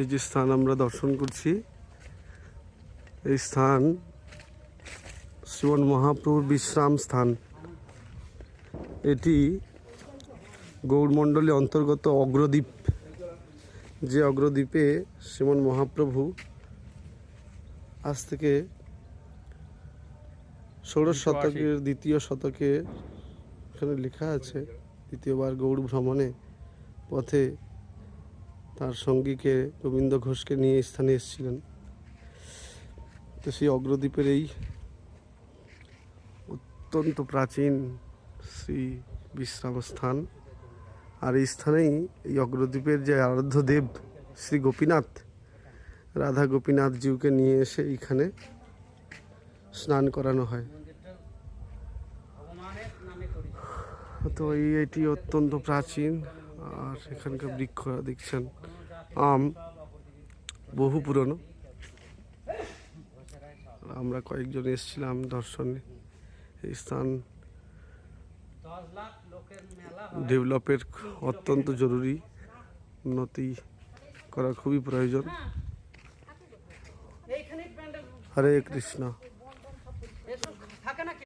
এই যে স্থান আমরা দর্শন করছি এই স্থান শ্রীমন মহাপ্রভুর বিশ্রাম স্থান। এটি গৌড়মণ্ডলী অন্তর্গত অগ্রদ্বীপ। যে অগ্রদ্বীপে শ্রীমন মহাপ্রভু আজ থেকে ষোড়শ শতকের দ্বিতীয় শতকে এখানে লেখা আছে দ্বিতীয়বার গৌড় ভ্রমণে পথে তার সঙ্গীকে রবীন্দ্র ঘোষকে নিয়ে স্থানে এসেছিলেন। তো সেই অগ্রদ্বীপের এই অত্যন্ত প্রাচীন শ্রী বিশ্রাম স্থান আর এই স্থানেই এই অগ্রদ্বীপের যে আরাধ্য দেব শ্রী গোপীনাথ, রাধা গোপীনাথ জিউকে নিয়ে এসে এইখানে স্নান করানো হয়। তো এটি অত্যন্ত প্রাচীন। আর এখানকার বৃক্ষ দেখছেন। আম বহু পুরনো। আমরা কয়েকজন এসেছিলাম দর্শনে। এই স্থান ডেভেলপের অত্যন্ত জরুরি। উন্নতি করা খুবই প্রয়োজন। হরে কৃষ্ণ।